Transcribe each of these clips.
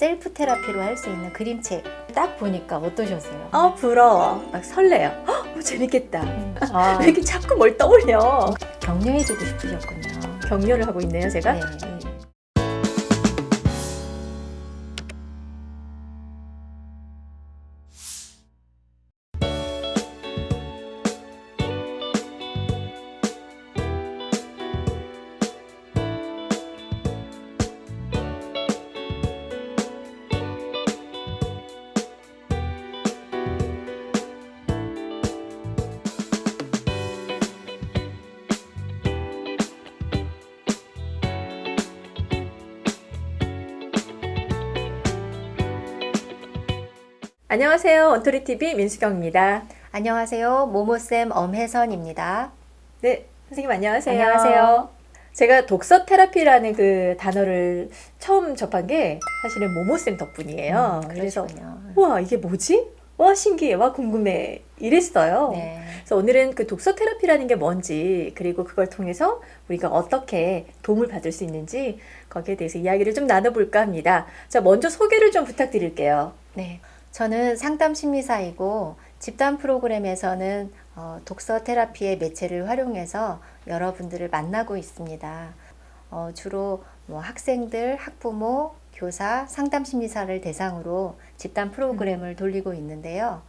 셀프 테라피로 할 수 있는 그림책 딱 보니까 어떠셨어요? 아 부러워. 막 설레요. 헉, 어, 재밌겠다. 아, 왜 이렇게 자꾸 뭘 떠올려? 격려해주고 싶으셨군요. 격려를 하고 있네요, 제가. 네. 안녕하세요, 원토리 TV 민수경입니다. 안녕하세요. 모모쌤 엄혜선입니다. 네, 선생님 안녕하세요. 안녕하세요. 제가 독서 테라피라는 그 단어를 처음 접한 게 사실은 모모쌤 덕분이에요. 음, 그래서. 와 이게 뭐지? 와 신기해, 와 궁금해 이랬어요. 네. 그래서 오늘은 그 독서 테라피라는 게 뭔지 그리고 그걸 통해서 우리가 어떻게 도움을 받을 수 있는지 거기에 대해서 이야기를 좀 나눠볼까 합니다. 자 먼저 소개를 좀 부탁드릴게요. 네. 저는 상담 심리사이고 집단 프로그램에서는 어, 독서 테라피의 매체를 활용해서 여러분들을 만나고 있습니다. 어, 주로 뭐 학생들, 학부모, 교사, 상담 심리사를 대상으로 집단 프로그램을 돌리고 있는데요.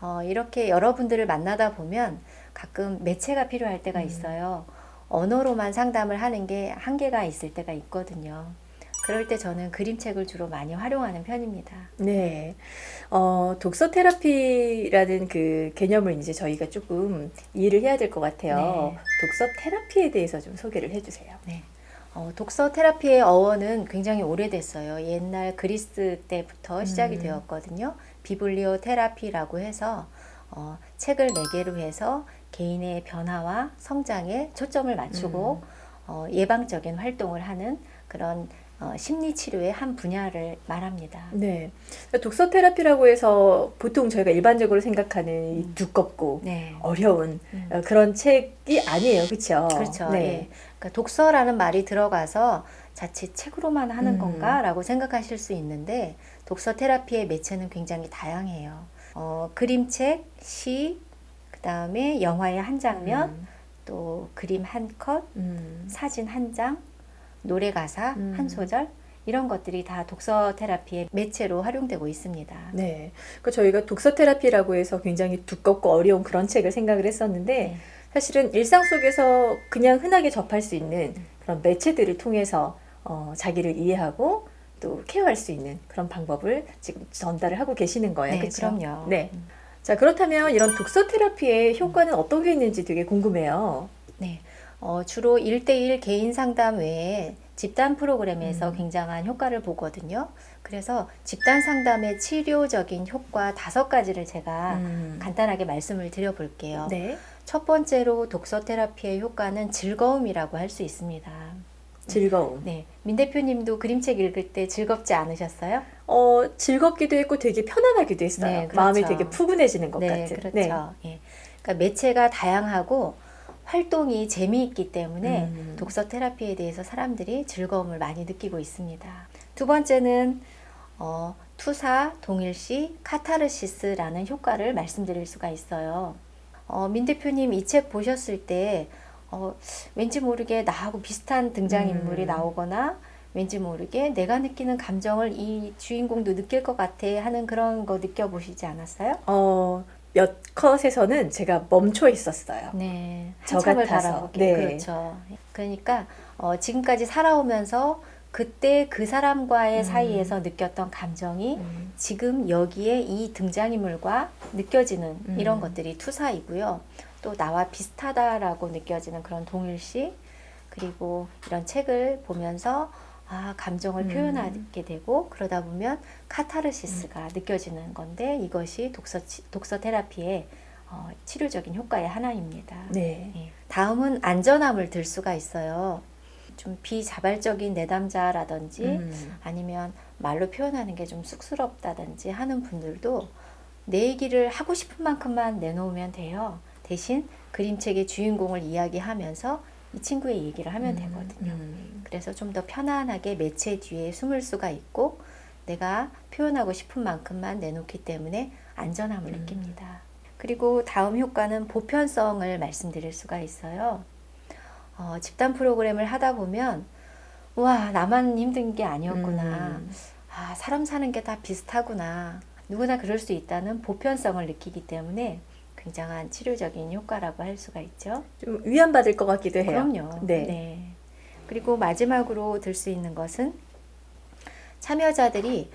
어, 이렇게 여러분들을 만나다 보면 가끔 매체가 필요할 때가 음. 있어요. 언어로만 상담을 하는 게 한계가 있을 때가 있거든요. 그럴 때 저는 그림책을 주로 많이 활용하는 편입니다. 네. 어, 독서 테라피라는 그 개념을 이제 저희가 조금 이해를 해야 될 것 같아요. 네. 독서 테라피에 대해서 좀 소개를 해주세요. 네. 어, 독서 테라피의 어원은 굉장히 오래됐어요. 옛날 그리스 때부터 시작이 음. 되었거든요. 비블리오 테라피라고 해서 어, 책을 매개로 해서 개인의 변화와 성장에 초점을 맞추고 음. 어, 예방적인 활동을 하는 그런 어, 심리 치료의 한 분야를 말합니다. 네. 독서 테라피라고 해서 보통 저희가 일반적으로 생각하는 이 음. 두껍고 네. 어려운 음. 어, 그런 책이 아니에요. 그렇죠? 그렇죠. 네. 예. 그러니까 독서라는 말이 들어가서 자칫 책으로만 하는 음. 건가라고 생각하실 수 있는데 독서 테라피의 매체는 굉장히 다양해요. 어, 그림책, 시, 그 다음에 영화의 한 장면, 음. 또 그림 한 컷, 음. 사진 한 장, 노래 가사 음. 한 소절 이런 것들이 다 독서 테라피의 매체로 활용되고 있습니다. 네. 그 저희가 독서 테라피라고 해서 굉장히 두껍고 어려운 그런 책을 생각을 했었는데 네. 사실은 일상 속에서 그냥 흔하게 접할 수 있는 그런 매체들을 통해서 어, 자기를 이해하고 또 케어할 수 있는 그런 방법을 지금 전달을 하고 계시는 거예요. 네, 그렇죠? 그럼요. 네. 음. 자, 그렇다면 이런 독서 테라피의 효과는 어떤 게 있는지 되게 궁금해요. 네. 어, 주로 1대1 개인 상담 외에 집단 프로그램에서 음. 굉장한 효과를 보거든요. 그래서 집단 상담의 치료적인 효과 다섯 가지를 제가 음. 간단하게 말씀을 드려볼게요. 네. 첫 번째로 독서 테라피의 효과는 즐거움이라고 할 수 있습니다. 즐거움. 네. 민 대표님도 그림책 읽을 때 즐겁지 않으셨어요? 어, 즐겁기도 했고 되게 편안하기도 했어요. 네, 그렇죠. 마음이 되게 푸근해지는 것 네, 같은. 그렇죠. 예. 그러니까 매체가 다양하고 활동이 재미있기 때문에 음. 독서 테라피에 대해서 사람들이 즐거움을 많이 느끼고 있습니다. 두 번째는 어, 투사, 동일시, 카타르시스라는 효과를 말씀드릴 수가 있어요. 어, 민 대표님 이 책 보셨을 때 어, 왠지 모르게 나하고 비슷한 등장인물이 음. 나오거나 왠지 모르게 내가 느끼는 감정을 이 주인공도 느낄 것 같아 하는 그런 거 느껴보시지 않았어요? 어, 몇 컷에서는 제가 멈춰 있었어요. 네, 저 같아서. 네. 그렇죠. 그러니까 어, 지금까지 살아오면서 그때 그 사람과의 음. 사이에서 느꼈던 감정이 음. 지금 여기에 이 등장인물과 느껴지는 음. 이런 것들이 투사이고요. 또 나와 비슷하다라고 느껴지는 그런 동일시 그리고 이런 책을 보면서 아 감정을 음. 표현하게 되고 그러다 보면 카타르시스가 느껴지는 건데 이것이 독서 치- 독서 테라피의 어, 치료적인 효과의 하나입니다. 네. 예. 다음은 안전함을 들 수가 있어요. 좀 비자발적인 내담자라든지 음. 아니면 말로 표현하는 게 좀 쑥스럽다든지 하는 분들도 내 얘기를 하고 싶은 만큼만 내놓으면 돼요. 대신 그림책의 주인공을 이야기하면서 이 친구의 얘기를 하면 되거든요. 음. 그래서 좀 더 편안하게 매체 뒤에 숨을 수가 있고 내가 표현하고 싶은 만큼만 내놓기 때문에 안전함을 음. 느낍니다. 그리고 다음 효과는 보편성을 말씀드릴 수가 있어요. 어, 집단 프로그램을 하다 보면 와 나만 힘든 게 아니었구나. 음. 아 사람 사는 게 다 비슷하구나. 누구나 그럴 수 있다는 보편성을 느끼기 때문에 굉장한 치료적인 효과라고 할 수가 있죠. 좀 위안받을 것 같기도 해요. 그럼요. 네. 그리고 마지막으로 들 수 있는 것은 참여자들이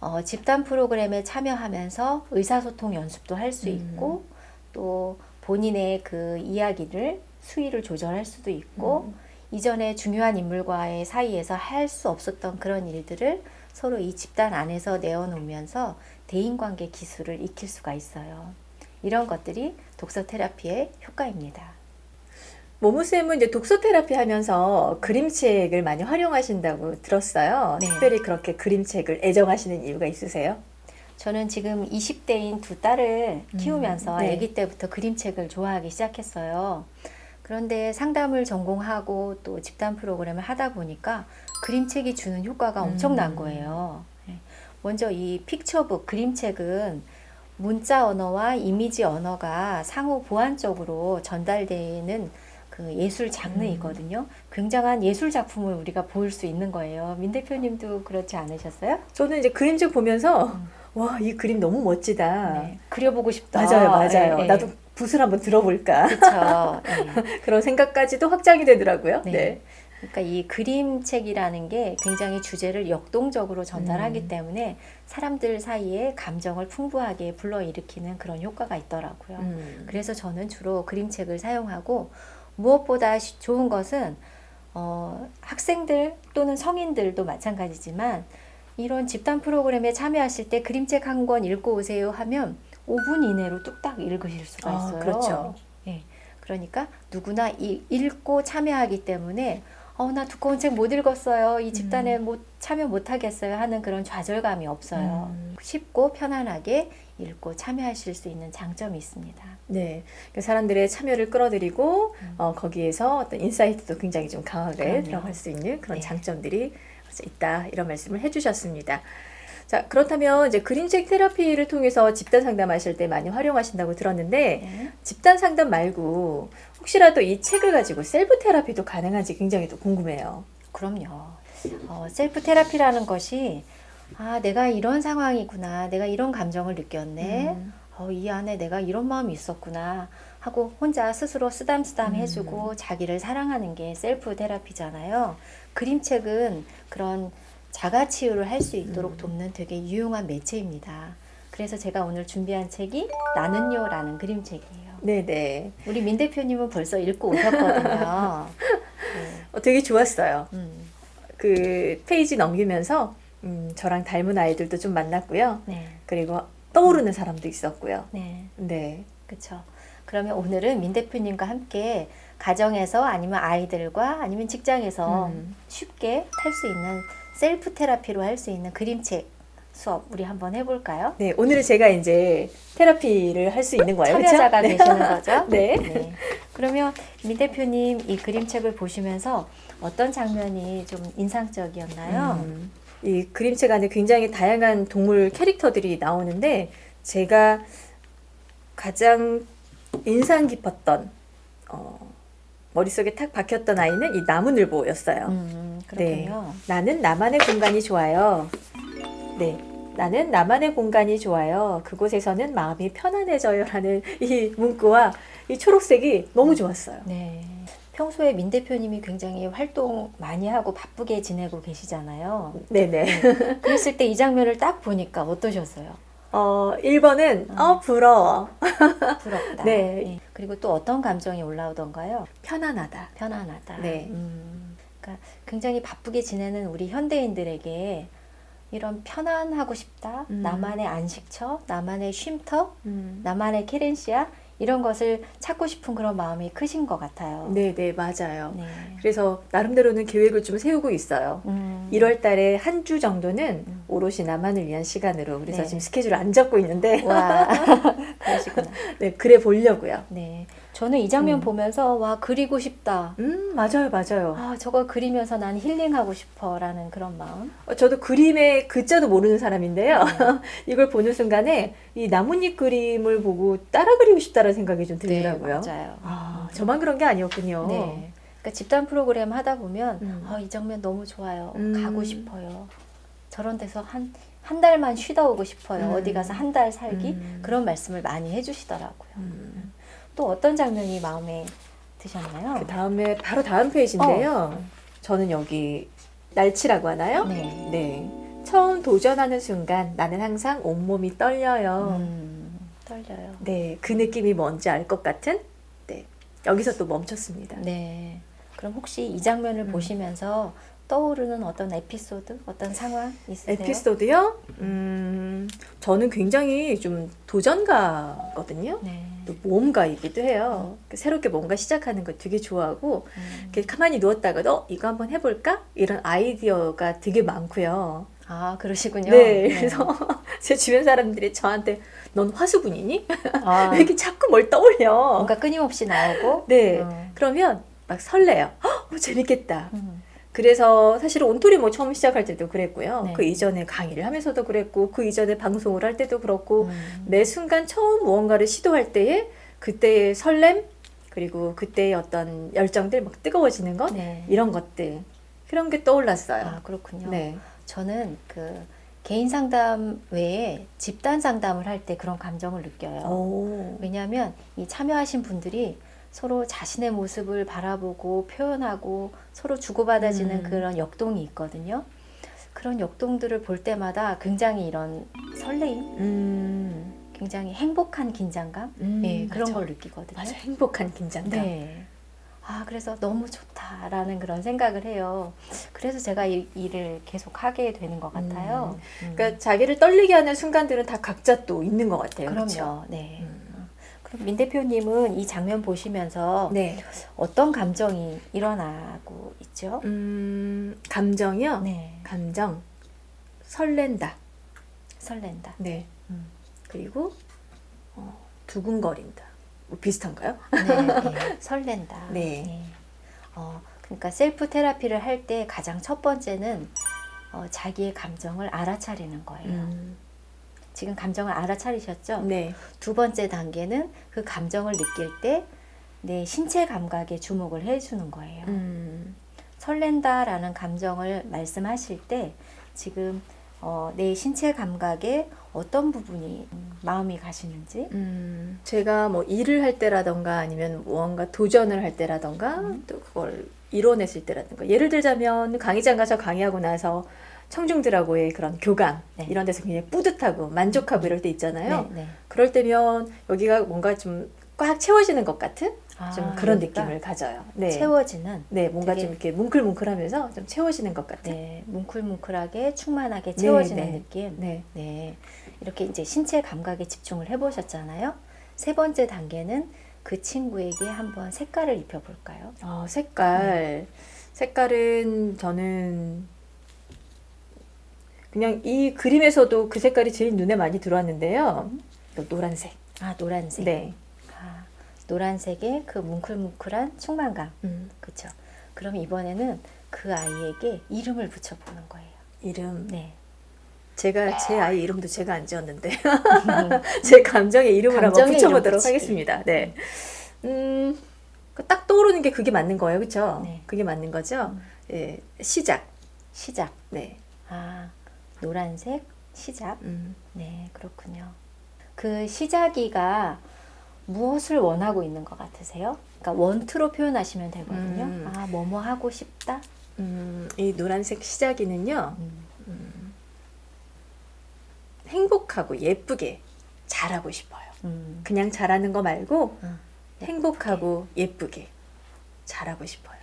어, 집단 프로그램에 참여하면서 의사소통 연습도 할수 음. 있고 또 본인의 그 이야기를 수위를 조절할 수도 있고 음. 이전에 중요한 인물과의 사이에서 할 수 없었던 그런 일들을 서로 이 집단 안에서 내어놓으면서 대인관계 기술을 익힐 수가 있어요. 이런 것들이 독서 테라피의 효과입니다. 모모쌤은 이제 독서 테라피 하면서 그림책을 많이 활용하신다고 들었어요. 네. 특별히 그렇게 그림책을 애정하시는 이유가 있으세요? 저는 지금 20대인 두 딸을 음, 키우면서 네. 아기 때부터 그림책을 좋아하기 시작했어요. 그런데 상담을 전공하고 또 집단 프로그램을 하다 보니까 그림책이 주는 효과가 엄청난 음. 거예요. 네. 먼저 이 픽처북 그림책은 문자 언어와 이미지 언어가 상호 보완적으로 전달되는 그 예술 장르이거든요. 굉장한 예술 작품을 우리가 볼 수 있는 거예요. 민 대표님도 그렇지 않으셨어요? 저는 이제 그림책 보면서 음. 와, 이 그림 너무 멋지다. 네. 그려보고 싶다. 맞아요, 맞아요. 예, 예. 나도 붓을 한번 들어볼까. 그렇죠. 네. 그런 생각까지도 확장이 되더라고요. 네. 네. 그러니까 이 그림책이라는 게 굉장히 주제를 역동적으로 전달하기 음. 때문에 사람들 사이에 감정을 풍부하게 불러일으키는 그런 효과가 있더라고요. 음. 그래서 저는 주로 그림책을 사용하고 무엇보다 시- 좋은 것은 어, 학생들 또는 성인들도 마찬가지지만 이런 집단 프로그램에 참여하실 때 그림책 한 권 읽고 오세요 하면 5분 이내로 뚝딱 읽으실 수가 아, 있어요. 그렇죠. 예. 그러니까 누구나 이, 읽고 참여하기 때문에 어, 나 두꺼운 책 못 읽었어요. 이 집단에 못 참여 못 하겠어요 하는 그런 좌절감이 없어요. 음. 쉽고 편안하게 읽고 참여하실 수 있는 장점이 있습니다. 네. 그 사람들의 참여를 끌어들이고 음. 어, 거기에서 어떤 인사이트도 굉장히 좀 강하게 그럼요. 들어갈 수 있는 그런 네. 장점들이 있다 이런 말씀을 해주셨습니다. 자 그렇다면 이제 그림책 테라피를 통해서 집단 상담하실 때 많이 활용하신다고 들었는데 네. 집단 상담 말고 혹시라도 이 책을 가지고 셀프 테라피도 가능한지 굉장히 또 궁금해요. 그럼요. 어, 셀프 테라피라는 것이 아, 내가 이런 상황이구나. 내가 이런 감정을 느꼈네. 음. 어, 이 안에 내가 이런 마음이 있었구나 하고 혼자 스스로 쓰담쓰담 음. 해주고 자기를 사랑하는 게 셀프 테라피잖아요. 그림책은 그런 자가 치유를 할 수 있도록 음. 돕는 되게 유용한 매체입니다. 그래서 제가 오늘 준비한 책이 나는요라는 그림책이에요. 네네. 우리 민 대표님은 벌써 읽고 오셨거든요. 네. 어, 되게 좋았어요. 음, 그 페이지 넘기면서 음, 저랑 닮은 아이들도 좀 만났고요. 네, 그리고 떠오르는 사람도 있었고요. 네. 네. 그렇죠. 그러면 오늘은 민 대표님과 함께 가정에서 아니면 아이들과 아니면 직장에서 음. 쉽게 할수 있는 셀프 테라피로 할 수 있는 그림책 수업 우리 한번 해볼까요? 네, 오늘은 제가 이제 테라피를 할 수 있는 거예요. 그쵸? 참여자가 네. 되시는 거죠? 네. 네. 그러면 민 대표님 이 그림책을 보시면서 어떤 장면이 좀 인상적이었나요? 음, 이 그림책 안에 굉장히 다양한 동물 캐릭터들이 나오는데 제가 가장 인상 깊었던 어, 머릿속에 탁 박혔던 아이는 이 나무늘보였어요. 음, 네. 그렇군요. 나는 나만의 공간이 좋아요. 네. 나는 나만의 공간이 좋아요. 그곳에서는 마음이 편안해져요라는 이 문구와 이 초록색이 너무 좋았어요. 네. 평소에 민 대표님이 굉장히 활동 많이 하고 바쁘게 지내고 계시잖아요. 네네. 그랬을 때 이 장면을 딱 보니까 어떠셨어요? 어, 1번은, 어, 부러워. 부럽다. 네. 그리고 또 어떤 감정이 올라오던가요? 편안하다. 편안하다. 네. 음, 그러니까 굉장히 바쁘게 지내는 우리 현대인들에게 이런 편안하고 싶다, 음. 나만의 안식처, 나만의 쉼터, 음. 나만의 케렌시아 이런 것을 찾고 싶은 그런 마음이 크신 것 같아요. 네 네, 맞아요. 네. 그래서 나름대로는 계획을 좀 세우고 있어요. 음. 1월 달에 한 주 정도는 음. 오롯이 나만을 위한 시간으로 그래서 네. 지금 스케줄을 안 잡고 있는데 와, 그러시구나. 네, 그래 보려고요. 네. 저는 이 장면 음. 보면서 와 그리고 싶다. 음, 맞아요, 맞아요. 아 저걸 그리면서 난 힐링하고 싶어라는 그런 마음. 어, 저도 그림의 글자도 모르는 사람인데요. 네. 이걸 보는 순간에 이 나뭇잎 그림을 보고 따라 그리고 싶다는 생각이 좀 네, 들더라고요. 맞아요. 아, 저만 그런 게 아니었군요. 네. 그러니까 집단 프로그램 하다 보면 음. 아, 이 장면 너무 좋아요. 음. 가고 싶어요. 저런 데서 한, 한 달만 쉬다 오고 싶어요. 음. 어디 가서 한 달 살기. 음. 그런 말씀을 많이 해주시더라고요. 음. 또 어떤 장면이 마음에 드셨나요? 그 다음에 바로 다음 페이지인데요. 저는 여기 날치라고 하나요? 네. 네. 처음 도전하는 순간 나는 항상 온몸이 떨려요. 음, 떨려요. 네, 그 느낌이 뭔지 알 것 같은. 네, 여기서 또 멈췄습니다. 네. 그럼 혹시 이 장면을 음. 보시면서 떠오르는 어떤 에피소드, 어떤 상황 있으세요? 에피소드요? 음, 저는 굉장히 좀 도전가거든요. 네. 또 모험가이기도 해요. 새롭게 뭔가 시작하는 거 되게 좋아하고 음. 이렇게 가만히 누웠다가도 어, 이거 한번 해볼까? 이런 아이디어가 되게 많고요. 아, 그러시군요. 네, 그래서 제 주변 사람들이 저한테 넌 화수분이니? 아, 왜 이렇게 자꾸 뭘 떠올려? 뭔가 끊임없이 나오고. 네, 음. 그러면 막 설레요. 헉, 어, 재밌겠다. 음. 그래서 사실은 온토리 뭐 처음 시작할 때도 그랬고요. 네. 그 이전에 강의를 하면서도 그랬고, 그 이전에 방송을 할 때도 그렇고, 음. 매 순간 처음 무언가를 시도할 때에 그때의 설렘, 그리고 그때의 어떤 열정들 막 뜨거워지는 것, 네. 이런 것들. 그런 게 떠올랐어요. 아, 그렇군요. 네. 저는 그 개인 상담 외에 집단 상담을 할 때 그런 감정을 느껴요. 오. 왜냐하면 이 참여하신 분들이 서로 자신의 모습을 바라보고 표현하고 서로 주고받아지는 음. 그런 역동이 있거든요. 그런 역동들을 볼 때마다 굉장히 이런 설레임, 음. 굉장히 행복한 긴장감, 음, 예, 그런 맞아. 걸 느끼거든요. 맞아. 행복한 긴장감. 네. 아, 그래서 너무 좋다라는 그런 생각을 해요. 그래서 제가 이 일을 계속 하게 되는 것 같아요. 음. 그러니까 자기를 떨리게 하는 순간들은 다 각자 또 있는 것 같아요. 그럼요. 그렇죠? 네. 음. 그럼 민 대표님은 이 장면 보시면서 네. 어떤 감정이 일어나고 있죠? 음, 감정이요? 네. 감정. 설렌다. 설렌다. 네. 음. 그리고 어, 두근거린다. 뭐 비슷한가요? 네, 네. 설렌다. 네. 어, 그러니까 셀프 테라피를 할 때 가장 첫 번째는 어, 자기의 감정을 알아차리는 거예요. 음, 지금 감정을 알아차리셨죠? 네. 두 번째 단계는 그 감정을 느낄 때 내 신체 감각에 주목을 해주는 거예요. 음, 설렌다라는 감정을 말씀하실 때 지금 어, 내 신체 감각에 어떤 부분이 음, 마음이 가시는지 음, 제가 뭐 일을 할 때라던가 아니면 무언가 도전을 할 때라던가 음. 또 그걸 이뤄냈을 때라던가 예를 들자면 강의장 가서 강의하고 나서 청중들하고의 그런 교감 네. 이런 데서 굉장히 뿌듯하고 만족하고 이럴 때 있잖아요. 네, 네. 그럴 때면 여기가 뭔가 좀 꽉 채워지는 것 같은 좀 아, 그런 그러니까 느낌을 가져요. 네. 채워지는 네, 뭔가 되게- 좀 이렇게 뭉클뭉클하면서 좀 채워지는 것 같은. 네, 뭉클뭉클하게 충만하게 채워지는 네. 느낌. 네. 네, 이렇게 이제 신체 감각에 집중을 해보셨잖아요. 세 번째 단계는 그 친구에게 한번 색깔을 입혀볼까요? 어, 색깔. 색깔은 저는 그냥 이 그림에서도 그 색깔이 제일 눈에 많이 들어왔는데요. 그 노란색. 아, 노란색. 네. 아, 노란색의 그 뭉클뭉클한 충만감. 음, 그렇죠. 그럼 이번에는 그 아이에게 이름을 붙여보는 거예요. 이름. 네. 제가 제 아이 이름도 제가 안 지었는데 제 감정의 이름을 한번 감정의 붙여보도록 이름. 하겠습니다. 네. 음, 그딱 떠오르는 게 그게 맞는 거예요, 그렇죠? 네. 그게 맞는 거죠. 음. 예, 시작. 시작. 네. 아, 노란색 시작. 음. 네, 그렇군요. 그 시작이가 무엇을 원하고 있는 것 같으세요? 그러니까 원투로 표현하시면 되거든요. 음. 아, 뭐뭐 하고 싶다. 음, 이 노란색 시작이는요. 음, 행복하고 예쁘게 잘하고 싶어요. 음, 그냥 잘하는 거 말고 음. 행복하고 예쁘게 잘하고 싶어요.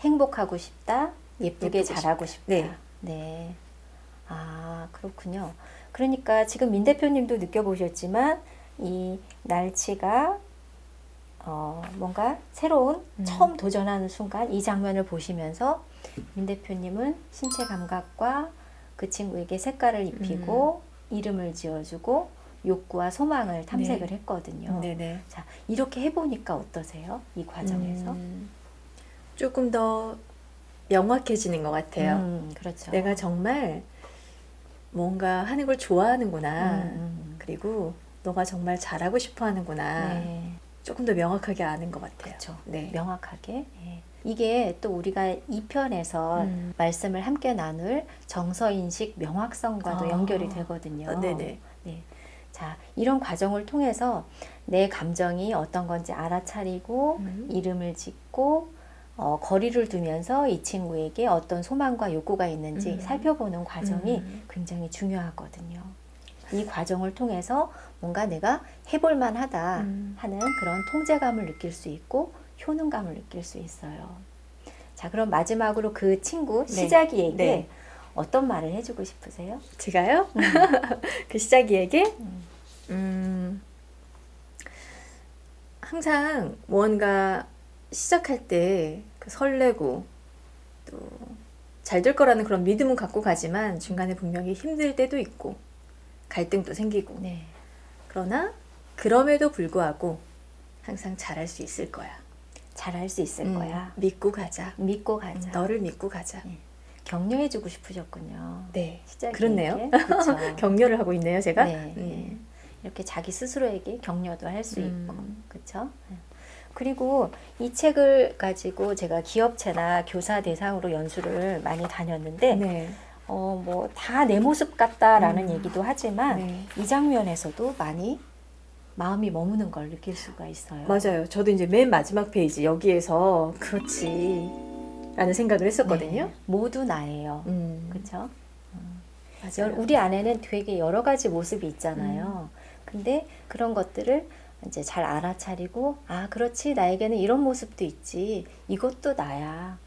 행복하고 싶다. 예쁘게 예쁘고 잘하고 싶다. 네. 네. 아, 그렇군요. 그러니까 지금 민 대표님도 느껴보셨지만 이 날치가 어, 뭔가 새로운 음. 처음 도전하는 순간 이 장면을 보시면서 민 대표님은 신체 감각과 그 친구에게 색깔을 입히고 음. 이름을 지어주고 욕구와 소망을 탐색을 네. 했거든요. 네네. 자, 이렇게 해보니까 어떠세요? 이 과정에서? 음, 조금 더 명확해지는 것 같아요. 음, 그렇죠. 내가 정말 뭔가 하는 걸 좋아하는구나. 음, 음. 그리고 너가 정말 잘하고 싶어 하는구나. 네, 조금 더 명확하게 아는 것 같아요. 그렇죠. 네. 명확하게. 예. 이게 또 우리가 2편에서 음. 말씀을 함께 나눌 정서인식 명확성과도 아. 연결이 되거든요. 어, 네네. 네. 자, 이런 과정을 통해서 내 감정이 어떤 건지 알아차리고 음. 이름을 짓고 어, 거리를 두면서 이 친구에게 어떤 소망과 욕구가 있는지 음. 살펴보는 과정이 음. 굉장히 중요하거든요. 이 과정을 통해서 뭔가 내가 해볼만 하다 음. 하는 그런 통제감을 느낄 수 있고 효능감을 느낄 수 있어요. 자, 그럼 마지막으로 그 친구 네. 시작이에게 네. 어떤 말을 해주고 싶으세요? 제가요? 그 시작이에게 음. 음, 항상 뭔가 시작할 때 그 설레고 또 잘 될 거라는 그런 믿음은 갖고 가지만 중간에 분명히 힘들 때도 있고 갈등도 생기고 네. 그러나 그럼에도 불구하고 항상 잘할 수 있을 거야. 잘할 수 있을 음, 거야. 믿고 가자. 믿고 가자. 음, 너를 믿고 가자. 격려해주고 싶으셨군요. 네. 시작이 그렇네요. 격려를 하고 있네요, 제가. 네, 음. 네. 이렇게 자기 스스로에게 격려도 할수 음. 있고, 그렇죠? 그리고 이 책을 가지고 제가 기업체나 교사 대상으로 연수를 많이 다녔는데, 네. 어, 뭐 다 내 모습 같다라는 음. 얘기도 하지만 네. 이 장면에서도 많이 마음이 머무는 걸 느낄 수가 있어요. 맞아요. 저도 이제 맨 마지막 페이지 여기에서 그렇지 라는 생각을 했었거든요. 네, 모두 나예요. 음, 그렇죠? 맞아요. 우리 안에는 되게 여러 가지 모습이 있잖아요. 음. 근데 그런 것들을 이제 잘 알아차리고, 아, 그렇지. 나에게는 이런 모습도 있지. 이것도 나야.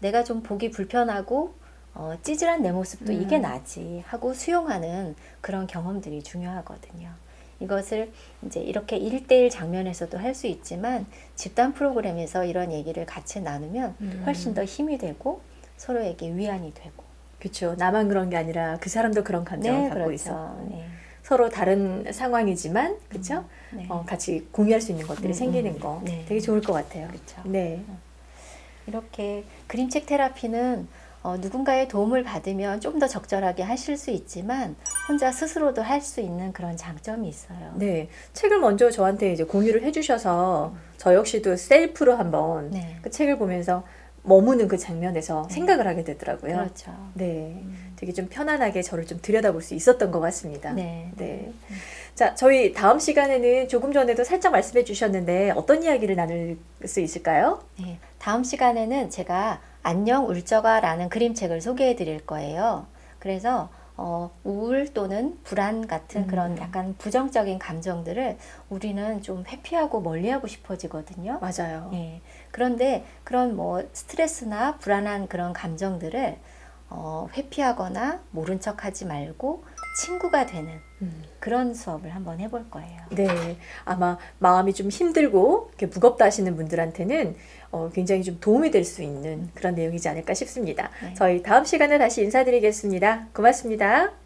내가 좀 보기 불편하고, 어, 찌질한 내 모습도 음. 이게 나지. 하고 수용하는 그런 경험들이 중요하거든요. 이것을 이제 이렇게 일대일 장면에서도 할 수 있지만, 집단 프로그램에서 이런 얘기를 같이 나누면 음. 훨씬 더 힘이 되고, 서로에게 위안이 되고. 그렇죠. 나만 그런 게 아니라 그 사람도 그런 감정을 네, 갖고 그렇죠. 있어. 네. 서로 다른 상황이지만 그렇죠. 네. 어, 같이 공유할 수 있는 것들이 음, 생기는 음. 거 네. 되게 좋을 것 같아요. 그렇죠. 네. 이렇게 그림책 테라피는 어, 누군가의 도움을 받으면 좀 더 적절하게 하실 수 있지만 혼자 스스로도 할 수 있는 그런 장점이 있어요. 네. 책을 먼저 저한테 이제 공유를 해주셔서 저 역시도 셀프로 한번 네. 그 책을 보면서 머무는 그 장면에서 네. 생각을 하게 되더라고요. 그렇죠. 네. 음. 되게 좀 편안하게 저를 좀 들여다볼 수 있었던 것 같습니다. 네. 네. 자, 저희 다음 시간에는 조금 전에도 살짝 말씀해 주셨는데 어떤 이야기를 나눌 수 있을까요? 네. 다음 시간에는 제가 안녕 울적아라는 그림책을 소개해 드릴 거예요. 그래서 어, 우울 또는 불안 같은 음. 그런 약간 부정적인 감정들을 우리는 좀 회피하고 멀리하고 싶어지거든요. 맞아요. 예. 그런데 그런 뭐 스트레스나 불안한 그런 감정들을 어, 회피하거나 모른 척 하지 말고 친구가 되는 음. 그런 수업을 한번 해볼 거예요. 네. 아마 마음이 좀 힘들고 이렇게 무겁다 하시는 분들한테는 어, 굉장히 좀 도움이 될 수 있는 그런 내용이지 않을까 싶습니다. 네. 저희 다음 시간에 다시 인사드리겠습니다. 고맙습니다.